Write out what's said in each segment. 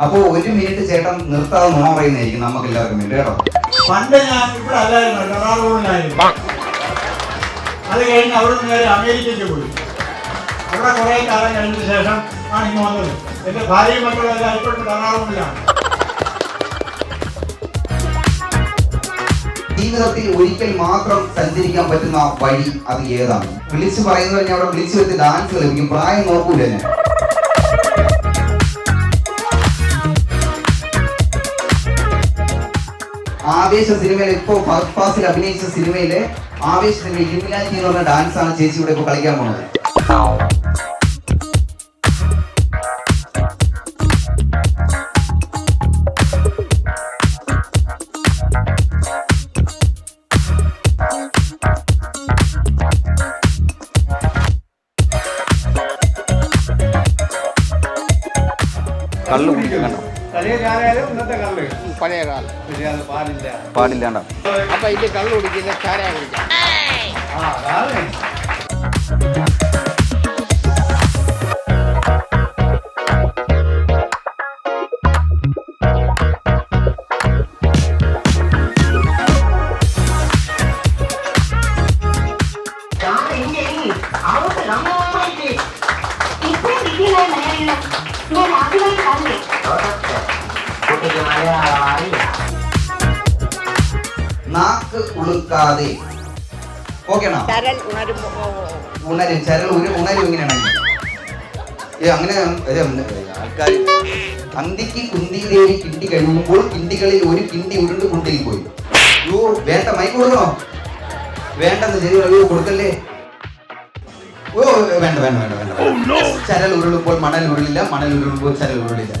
അപ്പൊ ഒരു മിനിറ്റ് ചേട്ടൻ നിർത്താതെ നുണ പറയുന്നതായിരിക്കും നമുക്ക് എല്ലാവർക്കും വേണ്ടി കേട്ടോ. പണ്ട് ഞാൻ ഇവിടെ അല്ലായിരുന്നു എറണാകുളത്തിലായിരുന്നു അത് കഴിഞ്ഞ് അവിടെ നിന്ന് നേരെ അമേരിക്കയ്ക്ക് പോയി. അവിടെ കുറേ കാലം കഴിഞ്ഞ ശേഷം ആണ് ഇങ്ങ് വന്നത്. എന്റെ ഭാര്യയും മക്കളും എല്ലാം ഇപ്പോഴും എറണാകുളമിലാണ് ജീവിതത്തിൽ ഒരിക്കൽ മാത്രം സഞ്ചരിക്കാൻ പറ്റുന്ന വഴി അത് ഏതാണ്? വിളിച്ചു പറയുന്നത് ഞാൻ അവിടെ വിളിച്ചു വരുത്തി ഡാൻസ് കളിക്കും. പ്രായം നോക്കൂല ഞാൻ. ആവേശ സിനിമയിൽ ഇപ്പോൾ ഫസ്റ്റ് ക്ലാസ്സിൽ അഭിനയിച്ച സിനിമയിലെ ആവേശ സിനിമയിൽ ഇലുമിനാറ്റി എന്ന് പറഞ്ഞ ആണ് ചേച്ചി ഇവിടെ ഇപ്പൊ കളിക്കാൻ പോണത്. പഴയ കാലം പക്ഷേ അത് പാലില്ല പാടില്ലാണ്ട? അപ്പൊ ഇത് കള്ളു കുടിക്കുന്ന ചാരായ കുടിക്കാം. നാക്ക് ഉളുക്കാതെ ഓക്കെയാണോ ഉണരും ചരൽ ഒരു ഉണരും ഇങ്ങനെയാണ്. ഏ അങ്ങനെ ആൾക്കാർ അന്തിക്ക് കുന്തിയിലേക്ക് കിണ്ടി കഴിയുമ്പോൾ കിണ്ടികളിൽ ഒരു കിണ്ടി ഉരുണ്ട് കുണ്ടിൽ പോയി യോ വേണ്ട മൈക്ക് കൊടുക്കണോ? വേണ്ടെന്ന് ശരി അയ്യോ കൊടുക്കല്ലേ? ഓ വേണ്ട വേണ്ട വേണ്ട വേണ്ട. ചരൽ ഉരുളുമ്പോൾ മണൽ ഉരുളില്ല മണൽ ഉരുളുമ്പോൾ ചരൽ ഉരുളില്ല.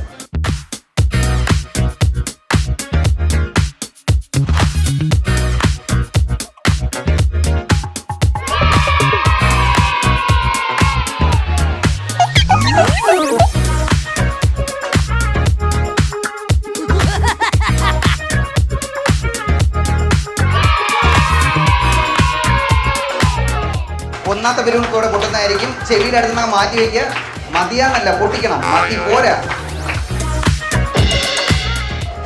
പെരുവിൽ കൂടെ പൊട്ടുന്നതായിരിക്കും ചെവിയിൽ അടുത്ത് മാറ്റി വയ്ക്കുക. മതിയാന്നല്ല പൊട്ടിക്കണം. മാറ്റി പോരാ.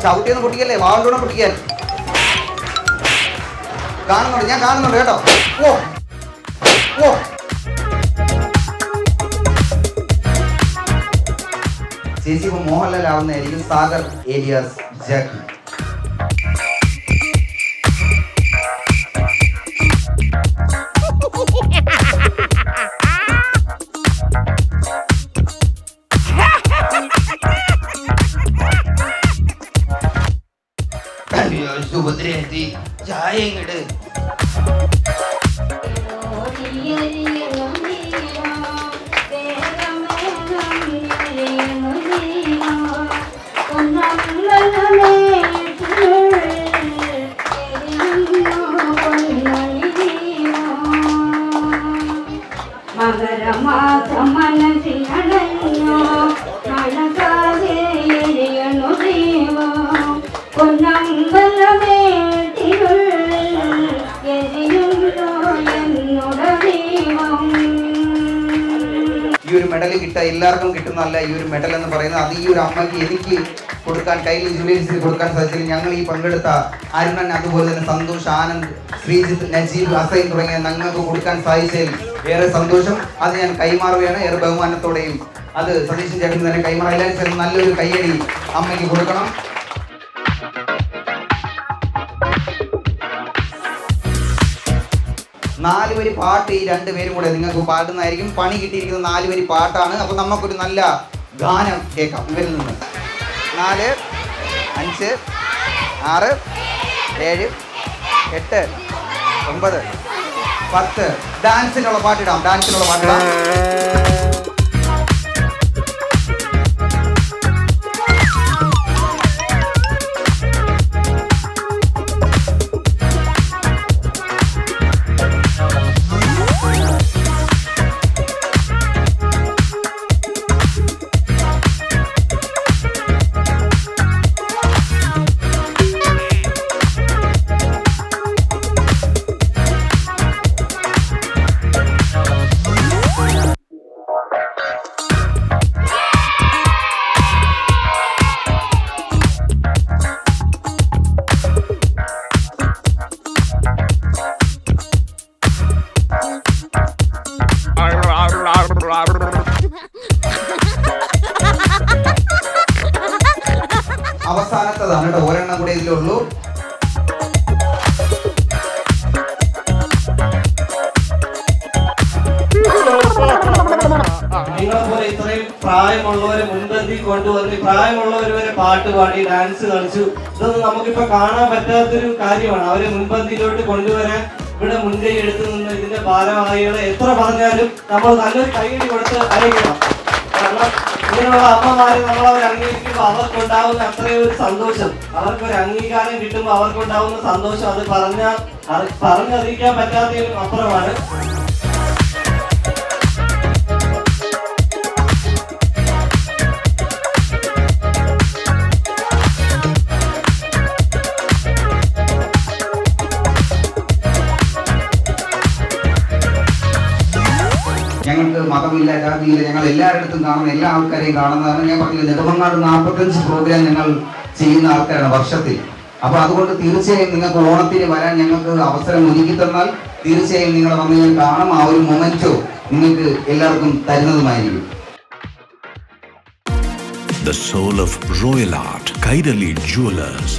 ചവിട്ടിയൊന്നും പൊട്ടിക്കല്ലേ? വാളിലൂടെ പൊട്ടിക്കാൻ. കാണുന്നുണ്ട് ഞാൻ കാണുന്നുണ്ട് കേട്ടോ. ഓ ഓ ചേച്ചി ഇപ്പൊ മോഹൻലാൽ ആവുന്നതായിരിക്കും സാഗർ ഏലിയാസ് ജാക്കി സുഭദ്രയെത്തി ചായ ഇങ്ങട്. മകരമാസ മനസ്സിലടഞ്ഞോ മഴകാതെ ഒരു മെഡൽ കിട്ടുക എല്ലാവർക്കും കിട്ടുന്നതല്ല ഈ ഒരു മെഡൽ എന്ന് പറയുന്നത്. അത് ഈ ഒരു അമ്മയ്ക്ക് എനിക്ക് കൊടുക്കാൻ കയ്യിൽ ജുവലേഴ്സിൽ കൊടുക്കാൻ സാധിച്ചില്ല. ഞങ്ങൾ ഈ പങ്കെടുത്ത അരുണൻ അതുപോലെ തന്നെ സന്തോഷ് ആനന്ദ് ശ്രീജിത്ത് നജീബ് അസൈൻ തുടങ്ങിയ ഞങ്ങൾക്ക് കൊടുക്കാൻ സാധിച്ചതിൽ ഏറെ സന്തോഷം. അത് ഞാൻ കൈമാറുകയാണ്. ഏറെ ബഹുമാനത്തോടെയും അത് സതീശൻ ചേട്ടൻ തന്നെ കൈമാറാൻ എല്ലാവരും നല്ലൊരു കയ്യടി അമ്മയ്ക്ക് കൊടുക്കണം. നാല് പാട്ട് ഈ രണ്ടുപേരും കൂടെ നിങ്ങൾക്ക് പാടുന്നതായിരിക്കും. പണി കിട്ടിയിരിക്കുന്ന നാല് പാട്ടാണ്. അപ്പോൾ നമുക്കൊരു നല്ല ഗാനം കേൾക്കാം. ഇവരിൽ നിന്ന്. നാല് അഞ്ച് ആറ് ഏഴ് എട്ട് ഒമ്പത് പത്ത്. ഡാൻസിനുള്ള പാട്ടിടാം ഡാൻസിനുള്ള പാട്ടിടാം ഒരെണ്ണം കൂടെ ഇതിലുള്ളൂ ഉള്ളൂ. പോലെ ഇത്രയും പ്രായമുള്ളവരെ മുൻപന്തി കൊണ്ടുവന്ന് പ്രായമുള്ളവർ വരെ പാട്ട് പാടി ഡാൻസ് കളിച്ചു. ഇതൊന്നും നമുക്കിപ്പോ കാണാൻ പറ്റാത്തൊരു കാര്യമാണ്. അവരെ മുൻപന്തിയിലോട്ട് കൊണ്ടുവരാൻ ഇവിടെ മുൻകൈ എടുത്തു നിന്ന് ഇതിന്റെ ഭാരവാഹികളെ എത്ര പറഞ്ഞാലും നമ്മൾ നല്ലൊരു കൈയടി കൊടുത്ത് അറിയിക്കണം കാരണം ഇങ്ങനെയുള്ള അമ്മമാരെ നമ്മൾ അവർ അംഗീകരിക്കുമ്പോൾ അവർക്കുണ്ടാവുന്ന അത്രയും ഒരു സന്തോഷം. അവർക്കൊരു അംഗീകാരം കിട്ടുമ്പോൾ അവർക്കുണ്ടാവുന്ന സന്തോഷം അത് പറഞ്ഞാൽ പറഞ്ഞറിയിക്കാൻ പറ്റാത്തതിനും അപ്പുറമാണ്. ഞങ്ങൾക്ക് മതമില്ല ജാതിയില്ല ഞങ്ങൾ എല്ലായിടത്തും കാണുന്ന എല്ലാ ആൾക്കാരെയും കാണുന്നതാണ് ഞാൻ പറഞ്ഞില്ല നെടുമങ്ങാട് നാൽപ്പത്തഞ്ച് പ്രോഗ്രാം ഞങ്ങൾ ചെയ്യുന്ന ആൾക്കാരാണ് വർഷത്തിൽ. അപ്പൊ അതുകൊണ്ട് തീർച്ചയായും നിങ്ങൾക്ക് ഓണത്തിന് വരാൻ ഞങ്ങൾക്ക് അവസരം ഒരുക്കി തന്നാൽ തീർച്ചയായും നിങ്ങൾ വന്ന് ഞാൻ കാണും. ആ ഒരു മൊമെന്റോ നിങ്ങൾക്ക് എല്ലാവർക്കും തരുന്നതുമായിരിക്കും. The soul of royal art, Kairali Jewelers,